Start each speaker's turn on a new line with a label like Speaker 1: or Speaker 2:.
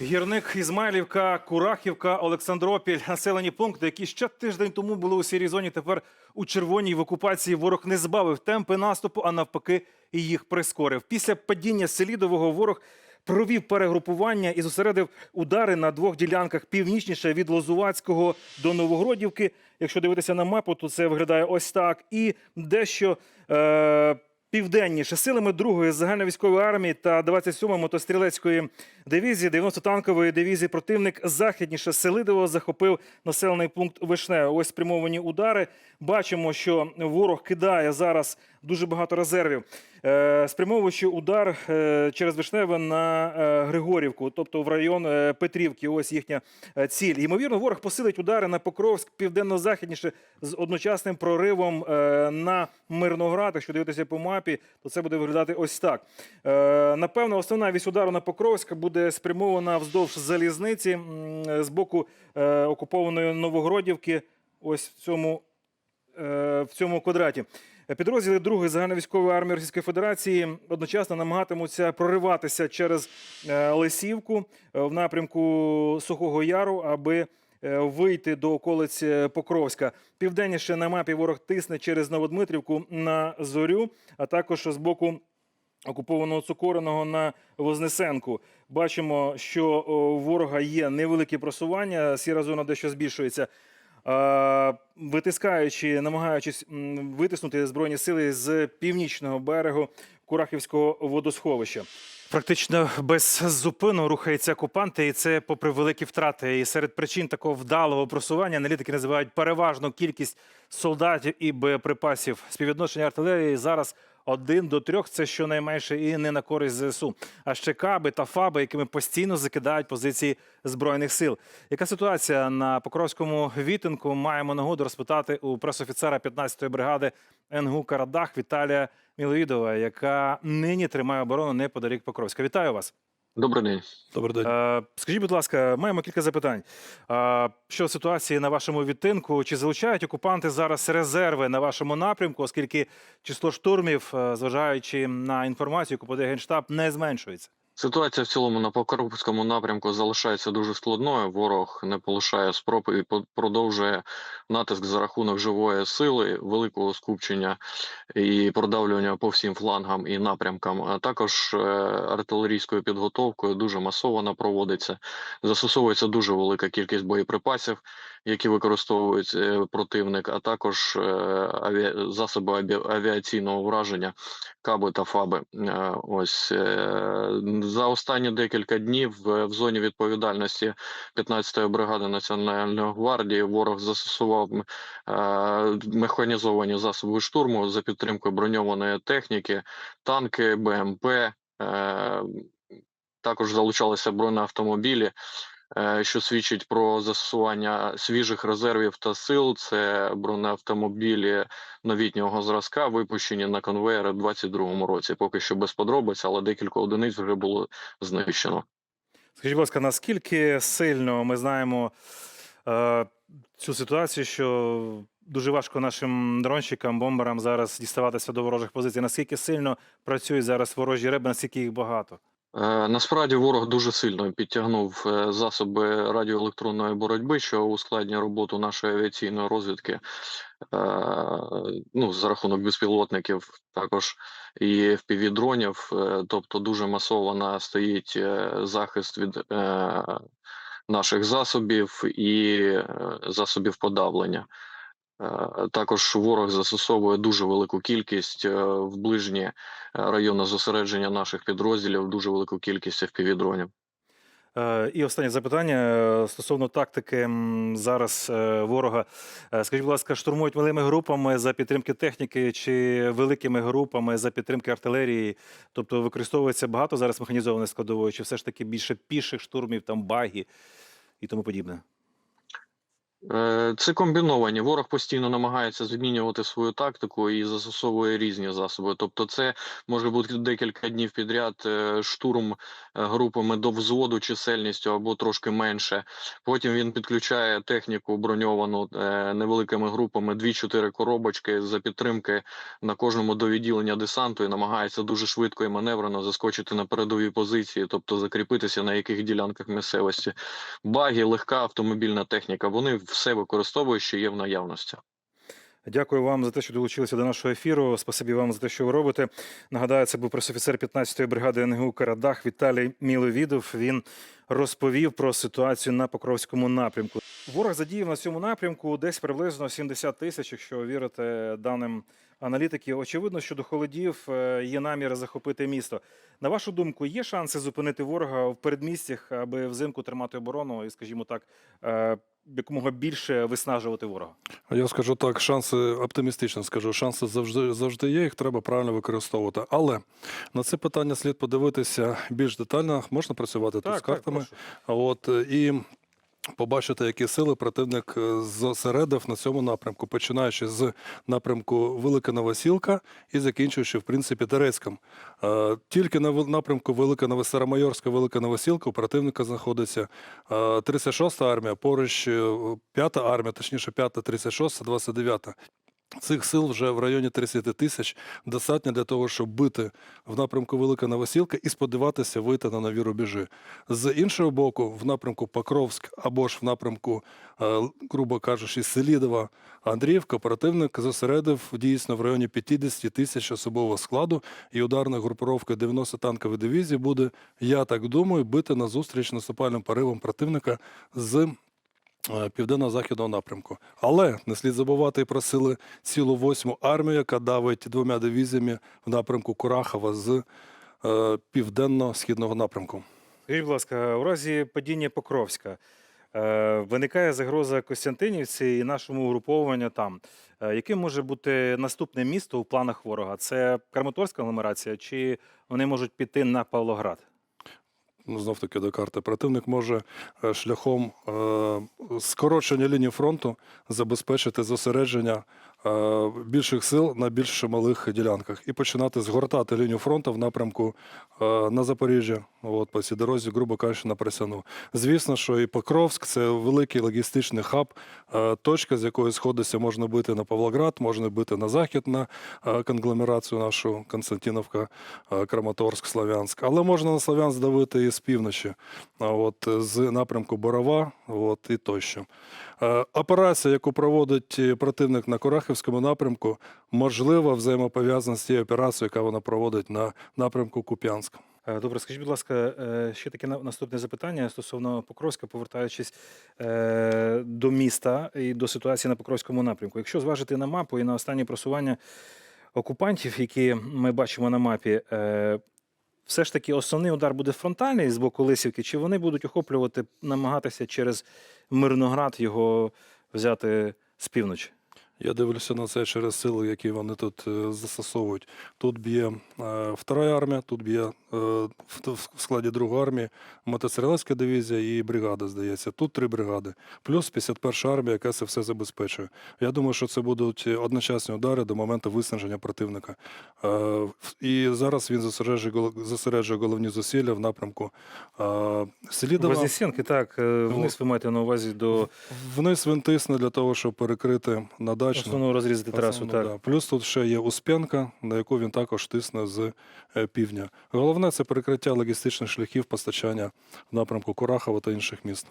Speaker 1: Гірник Ізмайлівка, Курахівка, Олександропіль населені пункти, які ще тиждень тому були у сірій зоні. Тепер у червоній в окупації ворог не збавив темпи наступу, а навпаки, і їх прискорив. Після падіння Селідового ворог провів перегрупування і зосередив удари на двох ділянках північніше від Лозувацького до Новогродівки. Якщо дивитися на мапу, то це виглядає ось так. І дещо. Е- Південніше силами 2-ї загальновійськової армії та 27-ї мотострілецької дивізії, 90-танкової дивізії противник західніше Селидово захопив населений пункт Вишне. Ось спрямовані удари. Бачимо, що ворог кидає зараз дуже багато резервів, е, спрямовуючи удар е, через Вишневе на е, Григорівку, тобто в район Петрівки. Ось їхня ціль. Ймовірно, ворог посилить удари на Покровськ південно-західніше з одночасним проривом на Мирноград. Якщо дивитися по мапі, то це буде виглядати ось так. Напевно, основна вісь удару на Покровськ буде спрямована вздовж залізниці з боку окупованої Новогродівки. Ось в цьому в цьому квадраті. Підрозділи 2-ї загальновійськової армії Російської Федерації одночасно намагатимуться прориватися через е, Лисівку е, в напрямку Сухого Яру, аби е, вийти до околиць Покровська. Південніше на мапі ворог тисне через Новодмитрівку на Зорю, а також з боку окупованого Цукореного на Вознесенку. Бачимо, що у ворога є невеликі просування, сіра зона дещо збільшується. Е, Витискаючи, намагаючись витиснути збройні сили з північного берегу Курахівського водосховища. Практично без зупину рухаються окупанти, і це попри великі втрати. І серед причин такого вдалого просування аналітики називають переважну кількість солдатів і боєприпасів. Співвідношення артилерії зараз один до трьох це щонайменше і не на користь ЗСУ. А ще каби та фаби, якими постійно закидають позиції збройних сил. Яка ситуація на Покровському вітинку? Маємо нагоду розпитати у пресофіцера 15-ї бригади НГУ Карадах Віталія Міловідова, яка нині тримає оборону неподалік Покровська. Вітаю вас.
Speaker 2: Добрий день.
Speaker 3: Добрий день.
Speaker 1: Е, скажіть, будь ласка, маємо кілька запитань. Е, що ситуації на вашому відтинку? Чи залучають окупанти зараз резерви на вашому напрямку, оскільки число штурмів, е, зважаючи на інформацію, яку подає Генштаб, не зменшується?
Speaker 2: Ситуація в цілому на Покровському напрямку залишається дуже складною. Ворог не полишає спроб і продовжує натиск за рахунок живої сили, великого скупчення і продавлювання по всім флангам і напрямкам. А також е, артилерійською підготовкою дуже масово проводиться. Застосовується дуже велика кількість боєприпасів, які використовують е, противник, а також е, засоби авіаційного враження, каби та фаби. Ось за останні декілька днів е, в зоні відповідальності 15-ї бригади Національної гвардії ворог застосував е, механізовані засоби штурму за підтримкою броньованої техніки, танки, БМП. е, Також залучалися бронеавтомобілі, що свідчить про застосування свіжих резервів та сил. Це бронеавтомобілі новітнього зразка, випущені на конвеєри в 2022 році. Поки що без подробиць, але декілька одиниць вже було знищено.
Speaker 1: Скажіть, будь ласка, наскільки сильно ми знаємо е, цю ситуацію, що дуже важко нашим дронщикам, бомберам зараз діставатися до ворожих позицій? Наскільки сильно працюють зараз ворожі реби, наскільки їх багато?
Speaker 2: Е, Насправді ворог дуже сильно підтягнув е, засоби радіоелектронної боротьби, що ускладнює роботу нашої авіаційної розвідки. Е, Ну, за рахунок безпілотників, також і впівдронів, тобто дуже масово стоїть захист від наших засобів і засобів подавлення. Е, Також ворог застосовує дуже велику кількість е, в ближні е, райони зосередження наших підрозділів, дуже велику кількість FPV-дронів.
Speaker 1: І останнє запитання стосовно тактики зараз ворога. Скажіть, будь ласка, штурмують малими групами за підтримки техніки чи великими групами за підтримки артилерії? Тобто використовується багато зараз механізованої складової, чи все ж таки більше піших штурмів, там баги і тому подібне?
Speaker 2: Е, Це комбіновані. Ворог постійно намагається змінювати свою тактику і застосовує різні засоби. Тобто, це може бути декілька днів підряд е, штурм е, групами до взводу чисельністю або трошки менше. Потім він підключає техніку броньовану невеликими групами, 2-4 коробочки за підтримки на кожному до відділення десанту і намагається дуже швидко і маневрено заскочити на передові позиції, тобто закріпитися на яких ділянках місцевості. Баги, легка автомобільна техніка. Вони все використовують, що є в наявності.
Speaker 1: Дякую вам за те, що долучилися до нашого ефіру. Спасибі вам за те, що ви робите. Нагадаю, це був пресофіцер 15-ї бригади НГУ Карадах Віталій Міловідов. Він розповів про ситуацію на Покровському напрямку. Ворог задіяв на цьому напрямку десь приблизно 70 тисяч, якщо вірити даним аналітиків. Очевидно, що до холодів е, є намір захопити місто. На вашу думку, є шанси зупинити ворога в передмістях, аби взимку тримати оборону і, скажімо так, е, якомога більше виснажувати ворога?
Speaker 3: Я скажу так, шанси оптимістично скажу. Шанси завжди завжди є, їх треба правильно використовувати. Але на це питання слід подивитися більш детально. Можна працювати тут з картами. Так, От і побачити, які сили противник е, зосередив на цьому напрямку, починаючи з напрямку Велика Новосілка і закінчуючи, в принципі, Терецьком. Е, Тільки на напрямку Велика Новосаромайорська, Велика Новосілка у противника знаходиться е, 36-та армія, поруч 5-та армія, точніше 5-та, 36-та, 29-та. Цих сил вже в районі 30 тисяч достатньо для того, щоб бити в напрямку Велика Новосілка і сподіватися вийти на нові рубежі. З іншого боку, в напрямку Покровськ або ж в напрямку, е, грубо кажучи, Селідова, Андріївка, противник зосередив дійсно в районі 50 тисяч особового складу, і ударна групировка 90 танкової дивізії буде, я так думаю, бити назустріч наступальним поривам противника з південно-західного напрямку. Але не слід забувати і про сили цілу восьму армію, яка давить двома дивізіями в напрямку Курахова з е, південно-східного напрямку.
Speaker 1: Скажіть, будь ласка, у разі падіння Покровська е, виникає загроза Костянтинівці і нашому угрупованню там. Е, яким може бути наступне місто у планах ворога? Це Краматорська агломерація, чи вони можуть піти на Павлоград?
Speaker 3: Ну, знов таки до карти. Противник може е, шляхом е, скорочення лінії фронту забезпечити зосередження більших сил на більш малих ділянках і починати згортати лінію фронту в напрямку е, на Запоріжжя, от по цій дорозі, грубо кажучи, на Пресяну. Звісно, що і Покровськ це великий логістичний хаб, е, точка, з якої сходиться можна бити на Павлоград, можна бити на захід на е, конгломерацію нашу Константиновка, е, Краматорськ, Слов'янськ. Але можна на Слов'янськ давити і з півночі, от е, з напрямку Борова, от і тощо. Е, Операція, яку проводить е, противник на Курахівському напрямку, можливо, взаємопов'язана з тією операцією, яка вона проводить на напрямку Куп'янськ.
Speaker 1: Е, Добре, скажіть, будь ласка, ще таке на- наступне запитання стосовно Покровська, повертаючись до міста і до ситуації на Покровському напрямку. Якщо зважити на мапу і на останні просування окупантів, які ми бачимо на мапі, все ж таки основний удар буде фронтальний з боку Лисівки, чи вони будуть охоплювати, намагатися через Мирноград його взяти з півночі?
Speaker 3: Я дивлюся на це через сили, які вони тут е, застосовують. Тут б'є е, втора армія, тут б'є е, в, складі другої армії мотострілецька дивізія і бригада, здається. Тут три бригади, плюс 51 армія, яка це все забезпечує. Я думаю, що це будуть одночасні удари до моменту виснаження противника. І зараз він зосереджує, головні зусилля в напрямку Селідова.
Speaker 1: Вознесенки, так, е, вниз ви маєте на увазі до
Speaker 3: Вниз він тисне для того, щоб перекрити на дачну.
Speaker 1: Основну розрізати трасу. Так.
Speaker 3: да. Плюс тут ще є Успенка, на яку він також тисне з е, півдня. Головне це перекриття логістичних шляхів постачання в напрямку Курахова та інших міст.